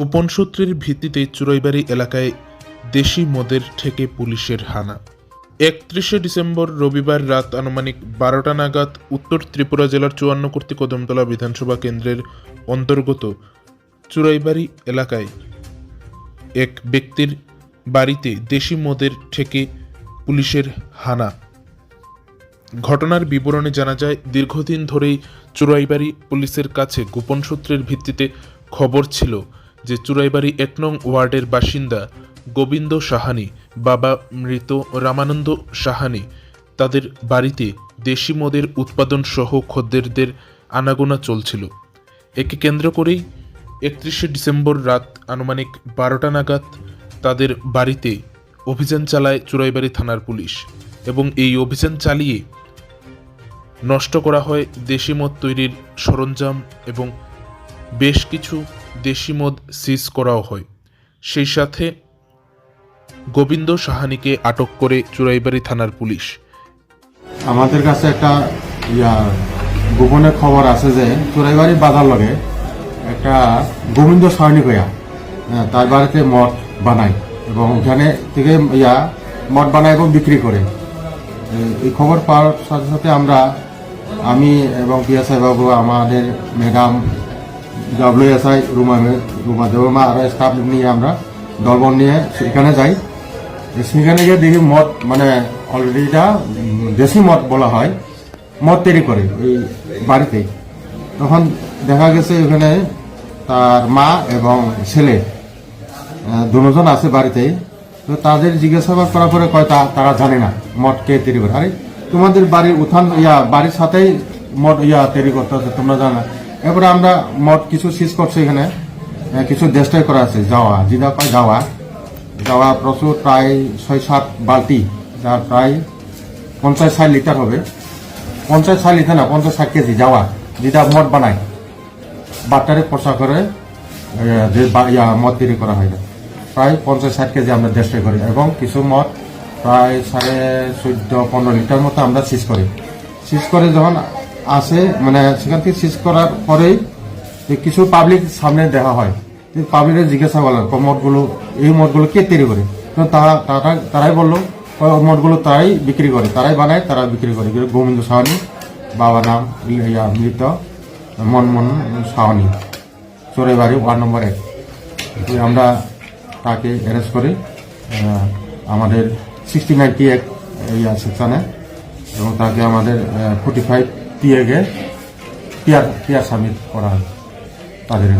গোপন সূত্রের ভিত্তিতে চুরাইবাড়ি এলাকায় দেশি মদের ঠেকে পুলিশের হানা। একত্রিশে ডিসেম্বর রবিবার রাত আনুমানিক বারোটা নাগাদ উত্তর ত্রিপুরা জেলার চুয়ান্ন কর্তৃক কদমতলা বিধানসভা কেন্দ্রের অন্তর্গত চুরাইবাড়ি এলাকায় এক ব্যক্তির বাড়িতে দেশি মদের ঠেকে পুলিশের হানা। ঘটনার বিবরণে জানা যায়, দীর্ঘদিন ধরেই চুরাইবাড়ি পুলিশের কাছে গোপন সূত্রের ভিত্তিতে খবর ছিল যে চুরাইবাড়ি এক নং ওয়ার্ডের বাসিন্দা গোবিন্দ সাহানি, বাবা মৃত রামানন্দ সাহানি, তাদের বাড়িতে দেশি মদের উৎপাদন সহ খদ্দেরদের আনাগোনা চলছিল। একে কেন্দ্র করেই একত্রিশে ডিসেম্বর রাত আনুমানিক বারোটা নাগাদ তাদের বাড়িতে অভিযান চালায় চুরাইবাড়ি থানার পুলিশ এবং এই অভিযান চালিয়ে নষ্ট করা হয় দেশি মদ তৈরির সরঞ্জাম এবং বেশ কিছু দেশি মদ সিজ করাও হয়। সেই সাথে গোবিন্দ সাহানিকে আটক করে চুরাইবাড়ি থানার পুলিশ। আমাদের কাছে একটা ইয়া গোপনের খবর আছে যে চোরাইবাড়ি বাজার লগে একটা গোবিন্দ সৈনিক হইয়া হ্যাঁ, তার বাড়িতে মদ বানায় এবং ওখানে থেকে ইয়া মদ বানায় এবং বিক্রি করে। এই- খবর পাওয়ার সাথে সাথে আমরা আমি এবং পিএসআই বাবু আমাদের madam W S I Ruma Ruma Debbarma আরও স্টাফ নিয়ে আমরা দলবল নিয়ে সেখানে যাই। সেখানে গিয়ে দেখি মদ মানে অলরেডি এটা দেশি মদ বলা হয়, মদ তৈরি করে ওই বাড়িতেই তখন দেখা গেছে ওখানে তার মা এবং ছেলে দুজন আছে বাড়িতেই তো তাদের জিজ্ঞাসাবাদ করার পরে কয় তারা জানে না মদ কে তৈরি করে। আরে, তোমাদের বাড়ির উঠান, ইয়া, বাড়ির সাথেই মদ ইয়া তৈরি করতে তোমরা জানো এরপরে আমরা মদ কিছু সিজ করছি এখানে। কিছু দেশটাই করা আছে যাওয়া যেটা কয় যাওয়া যাওয়া প্রচুর, প্রায় ছয় সাত বালতি। যার প্রায় পঞ্চাশ ষাট লিটার হবে। পঞ্চাশ ষাট লিটার না পঞ্চাশ ষাট কেজি যাওয়া যেটা মদ বানায়। বাটারে পচা করে যে মদ তৈরি করা হয় প্রায় পঞ্চাশ ষাট কেজি আমরা দেশে করি। এবং কিছু মদ প্রায় সাড়ে চোদ্দ পনেরো লিটার মতো আমরা সিজ করি। সিজ করে যখন আসে মানে সেখান থেকে সিজ করার পরেই কিছু পাবলিক সামনে দেখা হয়। পাবলিকের জিজ্ঞাসা করলেন মদগুলো, এই মদগুলো কে তৈরি করে? তো তারা, তারা- তারাই বলল ওই মদগুলো তারাই বিক্রি করে, তারাই বানায়, তারা বিক্রি করে। গোবিন্দ সাহানি বাবা নাম, ইয়া, মৃত, মনমোহন সাহানি চোরে বাড়ি ওয়ার্ড নম্বর এক। আমরা তাকে অ্যারেস্ট করি আমাদের সিক্সটি নাইনটি এক সেকশনে এবং তাকে আমাদের ফোর্টি ফাইভ টি একে পিয়ার পিয়ার সামিল করা হয় তাদের।